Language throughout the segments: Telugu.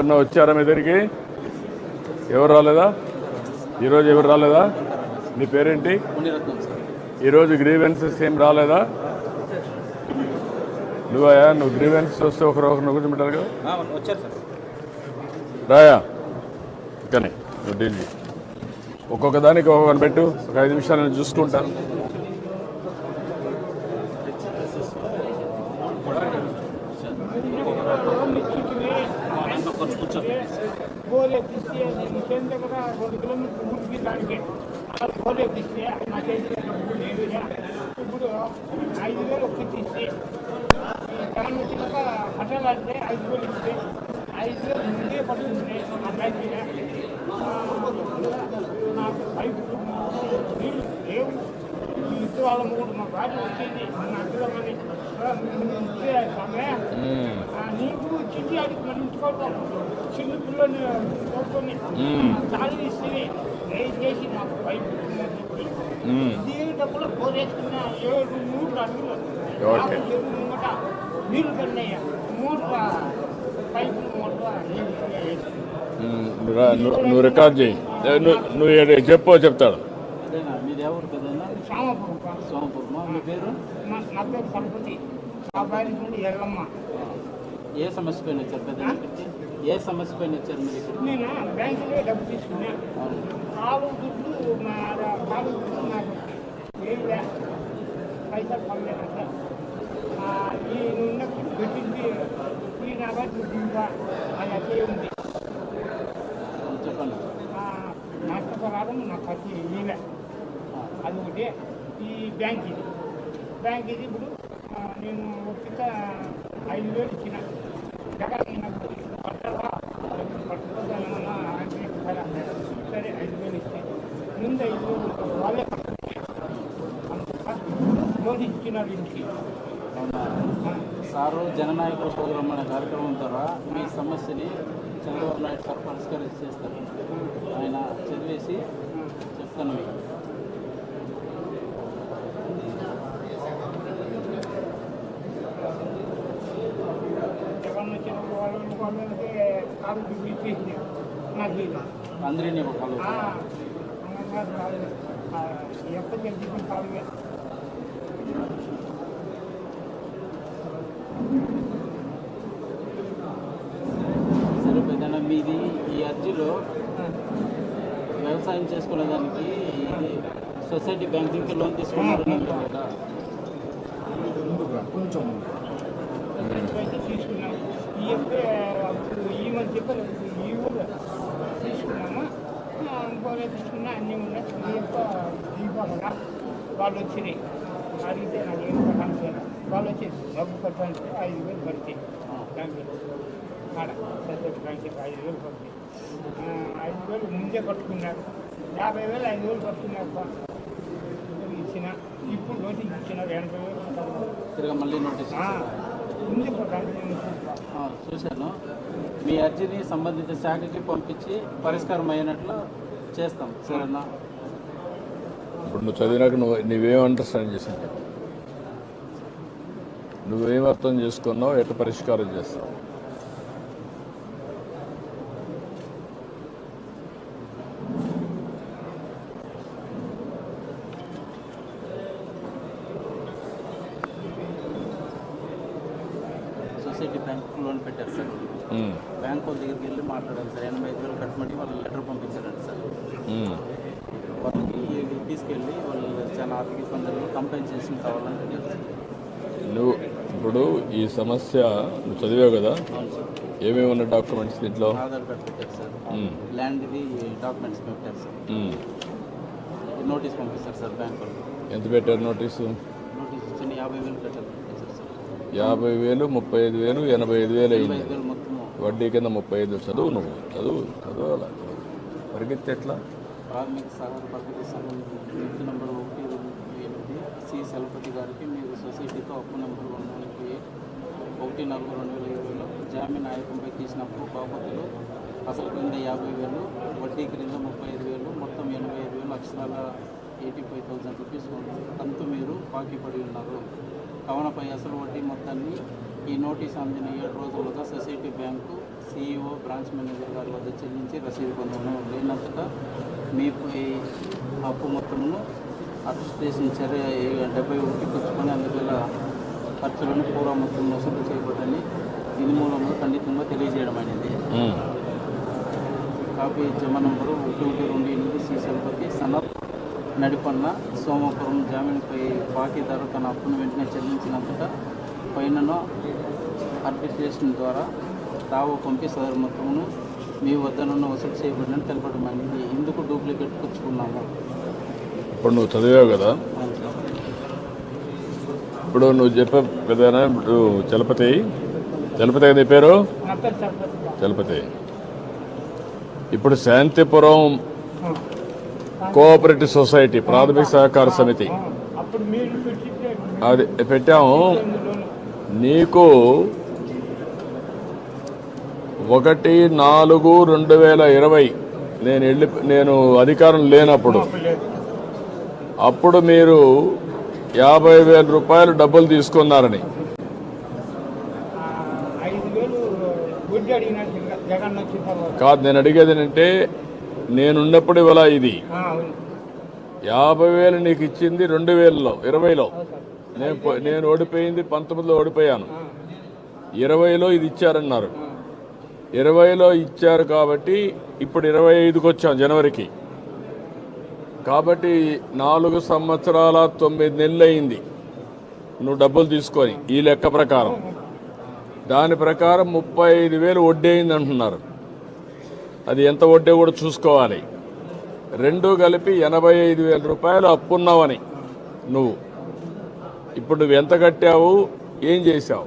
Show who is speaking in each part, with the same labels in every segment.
Speaker 1: ఎవరన్నా వచ్చారా మీ దగ్గరికి? ఎవరు రాలేదా? ఈరోజు ఎవరు రాలేదా? నీ పేరేంటి? ఈరోజు గ్రీవెన్సెస్ ఏం రాలేదా? నువ్వయా నువ్వు గ్రీవెన్సెస్ వస్తే ఒకరు ఒకరు నువ్వు కూర్చోబెట్టాలి కదా? రాయా కానీ నువ్వు డీల్ చేయి. ఒక్కొక్క దానికి ఒక్కొక్కటి పెట్టు ఒక ఐదు నిమిషాలు నేను చూసుకుంటాను
Speaker 2: కొంచెం కూర్చోండి
Speaker 3: గోల్ ఎక్కిస్తే ఇంకేం దగ్గర రెండు దానికి అలా గోల్ ఎక్కిస్తే నా చేతిలో ఇప్పుడు ఐదు వేలు ఒక్కిస్తే జనం వచ్చినాక కట్టాలంటే ఐదు వేలు ఇస్తే ఐదు వేలు ముందే పడుతుంది ఆ బ్యాంక్ నాకు పైపు నీళ్ళు లేవు. వాళ్ళ మూడు మా భార్య వచ్చింది సమయం ఆ నీకు చిట్టి అడిగి మరి ఉంచుకోవటం చిన్న పిల్లని కోరుకొని చాలు ఇస్తే రేట్ చేసి మాకు పైపు దీని డబ్బులు కోరేసుకున్న ఏడు మూడు అడుగులు. నాకు ముంగట నీళ్ళు కన్నయ్య మూడు నీళ్ళు.
Speaker 1: ఉమ్, నువ్వు రికార్డ్ చేయి. నువ్వు చెప్పో చెప్తాడు.
Speaker 2: అదేనా? మీది ఎవరు కదన్నా?
Speaker 3: సామపురం
Speaker 2: సోమపురమా? మీ పేరు?
Speaker 3: నా పేరు సరపతి ఆ భార్య
Speaker 2: ఏ సమస్య పైన ఇక్కడికి ఏ సమస్య పైన వచ్చారు మీరు ఇక్కడ?
Speaker 3: నేను బ్యాంకులో డబ్బు తీసుకున్నా. కాలు దుడ్లు మా కాలు దుడ్లు నాకు ఏం పైసలు పడలేదంట ఈ ఉన్నప్పుడు పెట్టింది. ఈ నా దగ్గర దుడ్డుగా అది అదే ఉంది.
Speaker 2: చెప్పండి.
Speaker 3: నష్టపరాధం నాకు వచ్చి ఇవే అది ఒకటి. ఈ బ్యాంక్ ఇది. బ్యాంక్ ఇది ఇప్పుడు నేను ఒక్క ఐదు వేలు ఇచ్చిన జగన్ నాకు పట్టరా పట్టదా ఏమన్నా అంటే సరే సరే ఐదు వేలు ఇస్తే ముందు ఐదు వేలు వాళ్ళే లోన్ ఇచ్చినారు ఇంటికి
Speaker 2: అవునా
Speaker 3: ఆ,
Speaker 2: సారు జననాయకుల ప్రోగ్రాం అనే కార్యక్రమం ద్వారా మీ సమస్యని చంద్రబాబు నాయుడు సార్ పరిష్కరించి చేస్తారు ఆయన చదివేసి చెప్తాను మీకు అందరినీ ఒక
Speaker 3: ఆ, అంగన్వాడీ కాదు. ఆ, ఎప్పటి చెప్పిన కాలువే
Speaker 2: సరే పెద్దన్న మీది ఈ అర్జీలో వ్యవసాయం చేసుకునే దానికి సొసైటీ బ్యాంకింగ్కి లోన్ తీసుకున్నారు కదా
Speaker 3: అయితే తీసుకున్నాం ఈ అప్పుడు ఈ తీసుకున్నామా తీసుకున్నా అన్నీ ఉన్నాయి. దీపావళి వాళ్ళు వచ్చినాయి. అడిగితే నాకు ఏం కట్టాలి వాళ్ళు వచ్చి డబ్బు కట్టాలంటే ఐదు వేలు పడితే బ్యాంకు ఆడ సొసైటీ బ్యాంక్కి ఐదు వేలు పడితే ఐదు వేలు ముందే కట్టుకున్నారు యాభై వేలు ఐదు వేలు కట్టుకున్నారు బా. ఇచ్చిన ఇప్పుడు నోటీస్ ఇచ్చినారు ఎనభై వేలు.
Speaker 2: తిరగ మళ్ళీ నోటీస్.
Speaker 3: ఆ,
Speaker 2: చూశాను మీ అర్జీని సంబంధిత శాఖకి పంపించి పరిష్కారం అయినట్లు చేస్తాం సరేనా
Speaker 1: ఇప్పుడు నువ్వు చదివినాక నువ్వు నువ్వేం అండర్స్టాండ్ చేసావు నువ్వేం అర్థం చేసుకున్నావు? ఎట్లా పరిష్కారం చేస్తావు?
Speaker 2: సొసైటీ బ్యాంక్ లోన్ పెట్టారు సార్. బ్యాంక్ వాళ్ళ దగ్గరికి వెళ్ళి మాట్లాడాలి సార్. ఎనభై ఐదు వేలు కట్టమని వాళ్ళు లెటర్ పంపించారంట సార్. తీసుకెళ్ళి వాళ్ళు చాలా ఆర్థిక ఇబ్బందులు కంపెన్సేషన్ కావాలని.
Speaker 1: నువ్వు ఇప్పుడు ఈ సమస్య నువ్వు చదివావు కదా? ఏమేమి ఉన్న డాక్యుమెంట్స్ దీంట్లో?
Speaker 2: ఆధార్ కార్డ్ పెట్టారు సార్. ల్యాండ్ది డాక్యుమెంట్స్ పెట్టారు సార్. నోటీస్ పంపిస్తారు సార్ బ్యాంక్ వాళ్ళు.
Speaker 1: ఎంత పెట్టారు నోటీసు
Speaker 2: నోటీస్ ఇచ్చిన యాభై వేలు సార్.
Speaker 1: యాభై వేలు ముప్పై ఐదు వేలు ఎనభై ఐదు వేలు అయింది. వడ్డీ కింద ముప్పై ఐదు చదువు నువ్వు. చదువు చదవాలా? పరిగెత్తి ఎట్లా?
Speaker 2: ప్రాథమిక సహాయ పద్ధతి సంఘం వ్యక్తి నెంబర్ ఒకటి ఎనిమిది. సి. చలపతి గారికి మీరు సొసైటీతో అప్పు నెంబర్ వన్ వన్ ఒకటి నాలుగు రెండు వేల ఇరవైలో జామీన్ ఆయకంపై తీసిన అప్పు బాపతులు అసలు క్రింద యాభై వేలు వడ్డీ క్రింద ముప్పై ఐదు వేలు మొత్తం ఎనభై ఐదు వేలు అక్షరాల ఎయిటీ ఫైవ్ థౌసండ్ రూపీస్ కంతు మీరు బాకీ పడి ఉన్నారు. కావునపై అసలు వడ్డీ మొత్తాన్ని ఈ నోటీస్ అందిన ఏడు రోజులుగా society bank CEO branch manager గారి వద్ద చెల్లించి రసీదు పొందడం లేనంతటా మీపై అప్పు మొత్తమును అడ్మినిస్ట్రేషన్ చర్య డెబ్బై ఒకటి పుచ్చుకొని అందువల్ల ఖర్చులను పూర్వ మొత్తం వసూలు చేయబడని దీని మూలంలో ఖండితంగా తెలియజేయడం అనేది. కాపీ జమ నంబరు ఒకటి ఒకటి రెండు ఎనిమిది సి సల్పతి సనత్ నడిపన్న సోమపురం జామీన్పై బాకీదారు తన అప్పును వెంటనే చెల్లించినంతటా పైనను అడ్మినిస్ట్రేషన్ ద్వారా తావు పంపి సదరు మొత్తమును మీ వద్ద నుండి వసూలు చేయబడినట్టు తెలపడం అనేది ఎందుకు డూప్లికేట్ పుచ్చుకున్నాము
Speaker 1: ఇప్పుడు నువ్వు చదివావు కదా? ఇప్పుడు నువ్వు చెప్పే కదా ఇప్పుడు చలపతి. చలపతి కదా పేరు? చలపతి. ఇప్పుడు శాంతిపురం కోఆపరేటివ్ సొసైటీ ప్రాథమిక సహకార సమితి. అది పెట్టాము. నీకు ఒకటి నాలుగు రెండు వేల ఇరవై. నేను వెళ్ళి నేను అధికారం లేనప్పుడు. అప్పుడు మీరు యాభై వేల రూపాయలు డబ్బులు తీసుకున్నారని. కాదు నేను అడిగేది ఏంటంటే నేనున్నప్పుడు ఇవాళ ఇది. యాభై వేలు నీకు ఇచ్చింది రెండు వేలలో ఇరవైలో. నేను నేను ఓడిపోయింది పంతొమ్మిదిలో ఓడిపోయాను. ఇరవైలో ఇది ఇచ్చారన్నారు. ఇరవైలో ఇచ్చారు కాబట్టి ఇప్పుడు ఇరవై ఐదుకి వచ్చాం జనవరికి. కాబట్టి నాలుగు సంవత్సరాల తొమ్మిది నెలలు అయింది నువ్వు డబ్బులు తీసుకొని ఈ లెక్క ప్రకారం. దాని ప్రకారం ముప్పై ఐదు వేలు వడ్డీ అయింది అంటున్నారు. అది ఎంత వడ్డీ కూడా చూసుకోవాలి. రెండు కలిపి ఎనభై ఐదు వేల రూపాయలు అప్పున్నావని నువ్వు. ఇప్పుడు నువ్వు ఎంత కట్టావు? ఏం చేశావు?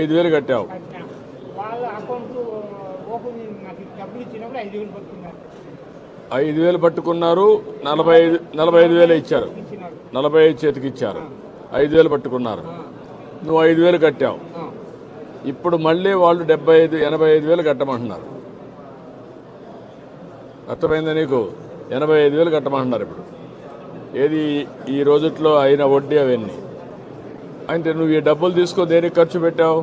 Speaker 3: ఐదు వేలు
Speaker 1: కట్టావు.
Speaker 3: వాళ్ళ అకౌంట్ ఓపెన్ నాకు డబ్బులు ఇచ్చినప్పుడు ఐదు వేలు పట్టుకున్నారు.
Speaker 1: ఐదు వేలు పట్టుకున్నారు నలభై ఐదు నలభై ఐదు వేలు ఇచ్చారు. నలభై ఐదు చేతికి ఇచ్చారు. ఐదు వేలు పట్టుకున్నారు. నువ్వు ఐదు వేలు కట్టావు. ఇప్పుడు మళ్ళీ వాళ్ళు డెబ్బై ఐదు ఎనభై ఐదు వేలు కట్టమంటున్నారు. అర్థమైందా నీకు? ఎనభై ఐదు వేలు కట్టమంటున్నారు ఇప్పుడు. ఏది ఈ రోజుట్లో అయిన వడ్డీ అవన్నీ. అంటే నువ్వు ఈ డబ్బులు తీసుకో దేనికి ఖర్చు పెట్టావు?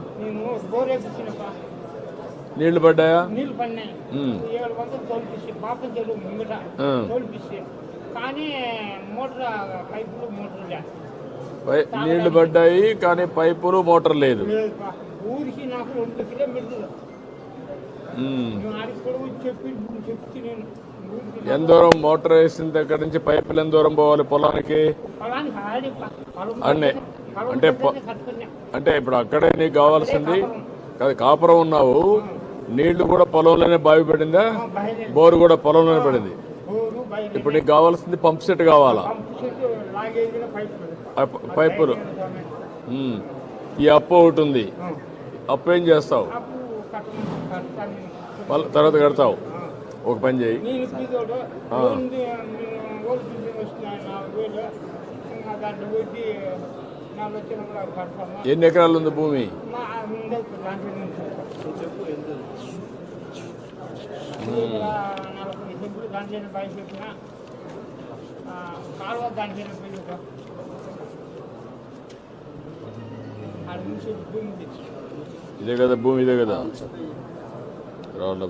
Speaker 1: నీళ్ళు పడ్డాయా?
Speaker 3: నీళ్ళు పడినాయి.
Speaker 1: ఉమ్.
Speaker 3: ఏడు వందలు తోలిపిస్తే పాపం చెరువు ముంగట
Speaker 1: ఆ.
Speaker 3: తోలిపిస్తే కానీ మోటార్ పైపులు మోటార్ లే.
Speaker 1: పై నీళ్ళు పడ్డాయి కానీ పైపులు మోటార్ లేదు.
Speaker 3: ఊరికి నాకు రెండు కిలోమీటర్లు.
Speaker 1: ఎంత దూరం మోటార్ వేసిన దగ్గర నుంచి? పైపులు ఎంత దూరం పోవాలి పొలానికి? అన్నే. అంటే. అంటే ఇప్పుడు అక్కడే నీకు కావాల్సింది. కాదు కాపురం. ఉన్నావు. నీళ్ళు కూడా పొలంలోనే బావి పడిందా? బోరు కూడా పొలంలోనే పడింది. ఇప్పుడు నీకు కావాల్సింది పంప్ సెట్ కావాలా?
Speaker 3: పైపులు.
Speaker 1: ఈ అప్పు ఒకటి ఉంది. అప్పు ఏం చేస్తావు? తర్వాత కడతావు. ఒక పని చేయి. ఎన్ని ఎకరాలు ఉంది భూమి? ఇదే కదా భూమి ఇదే కదా? రాళ్ళ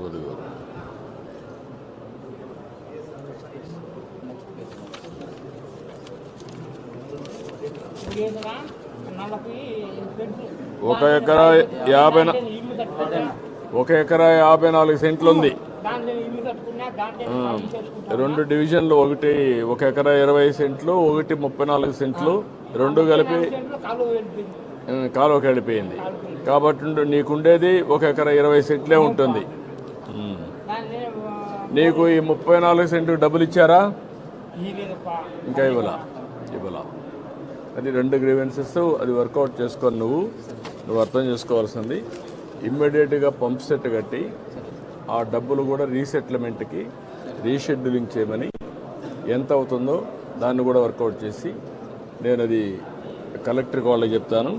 Speaker 1: ఒక ఎకరా యాభై ఒక ఎకరా యాభై నాలుగు సెంట్లు ఉంది. రెండు డివిజన్లు ఒకటి ఒక ఎకరా ఇరవై సెంట్లు ఒకటి ముప్పై నాలుగు సెంట్లు రెండు కలిపి
Speaker 3: సెంట్లు కాలువ వెళ్ళిపోయింది
Speaker 1: కాబట్టి నీకుండేది ఒక ఎకరా ఇరవై సెంట్లే ఉంటుంది. నీకు ఈ ముప్పై నాలుగు సెంటు డబ్బులు ఇచ్చారా? ఇంకా ఇవ్వాల? ఇవ్వాల? అది రెండు గ్రీవెన్సెస్ అది వర్కౌట్ చేసుకొని నువ్వు నువ్వు అర్థం చేసుకోవాల్సింది. ఇమ్మీడియట్గా పంప్ సెట్ కట్టి ఆ డబ్బులు కూడా రీసెటిల్మెంట్కి రీషెడ్యూలింగ్ చేయమని ఎంత అవుతుందో దాన్ని కూడా వర్కౌట్ చేసి నేను అది కలెక్టర్కి వాళ్ళకి చెప్తాను.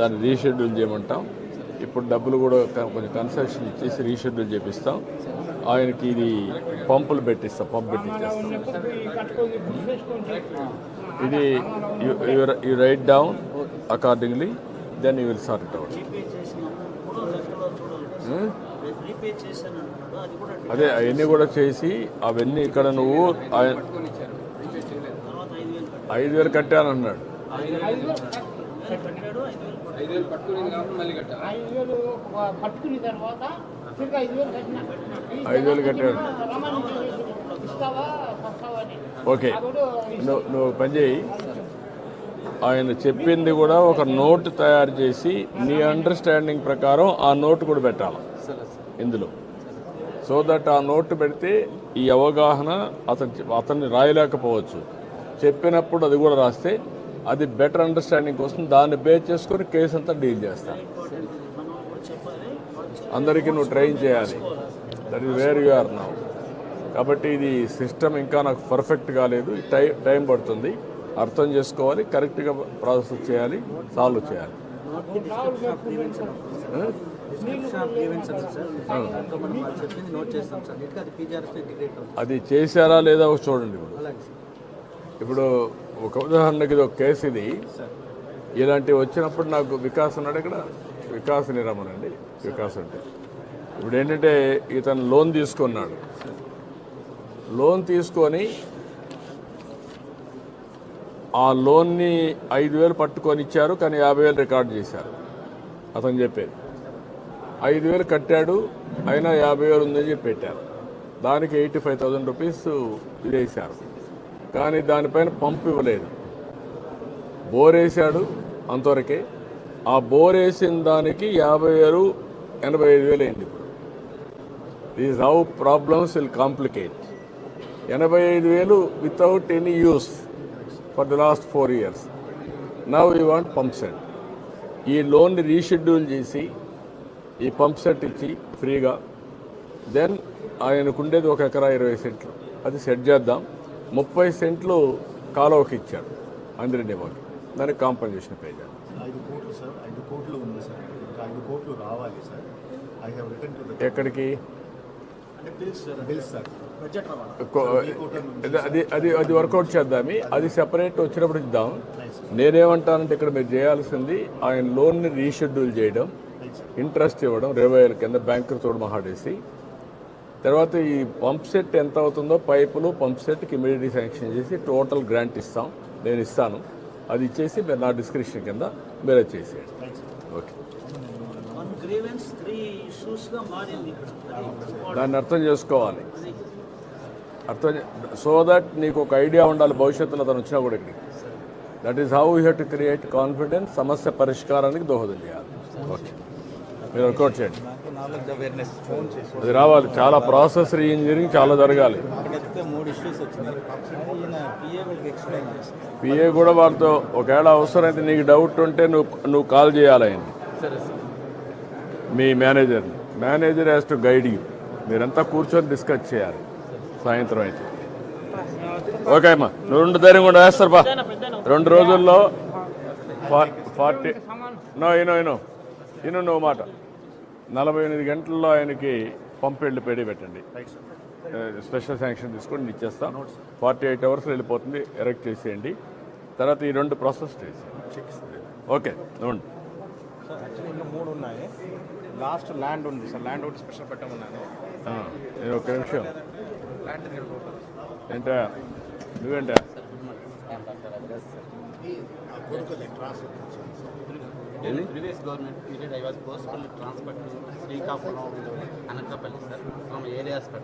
Speaker 1: దాన్ని రీషెడ్యూల్ చేయమంటాం. ఇప్పుడు డబ్బులు కూడా కొంచెం కన్సెషన్ ఇచ్చేసి రీషెడ్యూల్ చేపిస్తాం. ఆయనకి ఇది పంపులు పెట్టిస్తాం పంప్
Speaker 3: చేసుకుంటే
Speaker 1: ఇది you write down accordingly then you will sort out.
Speaker 2: అది
Speaker 1: అవన్నీ కూడా చేసి అవన్నీ ఇక్కడ నువ్వు
Speaker 2: ఐదు వేలు
Speaker 1: వేలు కట్టానన్నాడు
Speaker 3: ఐదు వేలు
Speaker 2: కట్టాడు
Speaker 3: కట్టిన
Speaker 1: ఓకే నువ్వు నువ్వు పని చేయి. ఆయన చెప్పింది కూడా ఒక నోట్ తయారు చేసి నీ అండర్స్టాండింగ్ ప్రకారం ఆ నోట్ కూడా పెట్టాలి. ఇందులో. సో దట్ ఆ నోట్ పెడితే ఈ అవగాహన అతను అతన్ని రాయలేకపోవచ్చు. చెప్పినప్పుడు అది కూడా రాస్తే అది బెటర్ అండర్స్టాండింగ్ కోసం దాన్ని బేస్ చేసుకొని కేసు అంతా డీల్ చేస్తాను అందరికీ నువ్వు ట్రైన్ చేయాలి. That is where you are now కాబట్టి ఇది సిస్టమ్ ఇంకా నాకు పర్ఫెక్ట్ కాలేదు. టైం టైం పడుతుంది. అర్థం చేసుకోవాలి. కరెక్ట్గా ప్రాసెస్ చేయాలి. సాల్వ్ చేయాలి.
Speaker 2: అది
Speaker 1: చేశారా లేదా ఒకటి చూడండి ఇప్పుడు. ఇప్పుడు ఒక ఉదాహరణకి ఇది ఒక కేసు ఇది. ఇలాంటివి వచ్చినప్పుడు నాకు వికాస్ ఉన్నాడు ఇక్కడ. వికాస్ అండి. వికాస్ అంటే. ఇప్పుడు ఏంటంటే ఇతను లోన్ తీసుకున్నాడు. లోన్ తీసుకొని ఆ లోన్ని ఐదు వేలు పట్టుకొని ఇచ్చారు కానీ యాభై వేలు రికార్డ్ చేశారు. అతను చెప్పేది. ఐదు వేలు కట్టాడు అయినా యాభై వేలు ఉందని చెప్పి పెట్టారు. దానికి ఎయిటీ ఫైవ్ థౌజండ్ రూపీస్ వేశారు కానీ దానిపైన పంప్ ఇవ్వలేదు. బోర్ వేసాడు అంతవరకే. ఆ బోర్ వేసిన దానికి యాభై వేలు ఎనభై ఐదు వేలు అయింది ఇప్పుడు. These how problems will complicate ఎనభై ఐదు వేలు without any use for the last four years now you want pump send ఈ లోన్ని రీషెడ్యూల్ చేసి ఈ పంప్ సెట్ ఇచ్చి ఫ్రీగా దెన్ ఆయనకుండేది ఒక ఎకరా ఇరవై సెంట్లు. అది సెట్ చేద్దాం. ముప్పై సెంట్లు కాలువకి ఇచ్చాడు అందిరెడ్డిబాబుకి దానికి కాంపన్సేషన్ పే చేయాలి
Speaker 4: ఐదు కోట్లు సార్. ఐదు కోట్లు ఉంది సార్. ఇంకా ఐదు కోట్లు రావాలి sir. I have return to the
Speaker 1: ఎక్కడికి?
Speaker 4: అంటే bills sir bills sir. Budget రావాలి
Speaker 1: కో- అది- అది అది అది వర్కౌట్ చేద్దామి. అది సెపరేట్ వచ్చినప్పుడు ఇద్దాం. నేనేమంటానంటే ఇక్కడ మీరు చేయాల్సింది ఆయన లోన్ని రీషెడ్యూల్ చేయడం. ఇంట్రెస్ట్ ఇవ్వడం ఇరవై వేల కింద బ్యాంకు తోడు మహాడేసి తర్వాత ఈ పంప్ సెట్ ఎంత అవుతుందో పైపులు పంప్ సెట్కి ఇమీడియట్లీ శాంక్షన్ చేసి టోటల్ గ్రాంట్ ఇస్తాం. నేను ఇస్తాను. అది ఇచ్చేసి మీరు నా డిస్క్రిప్షన్ కింద మీరు అది చేసేయండి. ఓకే. దాన్ని అర్థం చేసుకోవాలి. అర్థం సో దట్ నీకు ఒక ఐడియా ఉండాలి భవిష్యత్తులో అతను వచ్చినా కూడా ఇక్కడికి. That is how you have to create confidence సమస్య పరిష్కారానికి దోహదం చేయాలి. ఓకే మీరు వర్కౌట్ చేయండి. అది రావాలి. చాలా ప్రాసెస్ రీ ఇంజనీరింగ్ చాలా జరగాలి.
Speaker 4: పిఏ
Speaker 1: కూడా వాళ్ళతో ఒకవేళ అవసరమైతే నీకు డౌట్ ఉంటే నువ్వు నువ్వు కాల్ చేయాలి ఆయన్ని. మీ మేనేజర్ని manager has to guide you మీరంతా కూర్చొని డిస్కస్ చేయాలి. సాయంత్రం అయితే. ఓకే అమ్మా. నువ్వు రెండు ధైర్యం కూడా వేస్తారు బా రెండు రోజుల్లో ఫార్టీ నో ఇనో ఇనో ఇను నువ్వు మాట. నలభై ఎనిమిది గంటల్లో ఆయనకి పంపెళ్ళి పెడి పెట్టండి. స్పెషల్ శాంక్షన్ తీసుకొని నేను ఇచ్చేస్తాం ఫార్టీ ఎయిట్ అవర్స్ వెళ్ళిపోతుంది ఎరెక్ట్ చేసేయండి. తర్వాత ఈ రెండు ప్రాసెస్ చేసేయండి ఓకే
Speaker 4: ఇంకా మూడు ఉన్నాయి. లాస్ట్ ల్యాండ్ ఉంది సార్ ల్యాండ్ ఒకటి స్పెషల్ పెట్టమన్నాను.
Speaker 1: నేను ఒక నిమిషం.
Speaker 4: ల్యాండ్
Speaker 1: ఏంటా? నువ్వేంటా?
Speaker 5: Government period I was forcefully transferred to Srikakulam, Anakapalli, sir, from areas but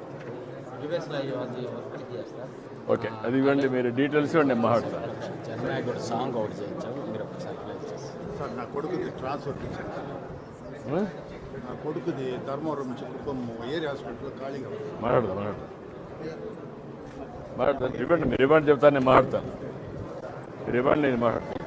Speaker 5: previously I was worked here, sir.
Speaker 1: Okay అది ఇవ్వండి మీరు డీటెయిల్స్ ఇవ్వండి నేను మాట్లాడతాను
Speaker 5: చెన్నై కూడా సాంగ్ ఒకటి చేయించాము మీరు ఒకసారి చేస్తారు
Speaker 6: సార్ నా కొడుకుది ట్రాన్స్ఫర్ ఇచ్చాను సార్? నా కొడుకుది ధర్మవరం నుంచి కుప్పం ఏరియా హాస్పిటల్లో ఖాళీగా.
Speaker 1: మాట్లాడదాం మాట్లాడదాం మాట్లాడతాను ఇవ్వండి మీరు ఇవ్వండి చెప్తాను నేను మాట్లాడతాను మీరు ఇవ్వండి నేను మాట్లాడతాను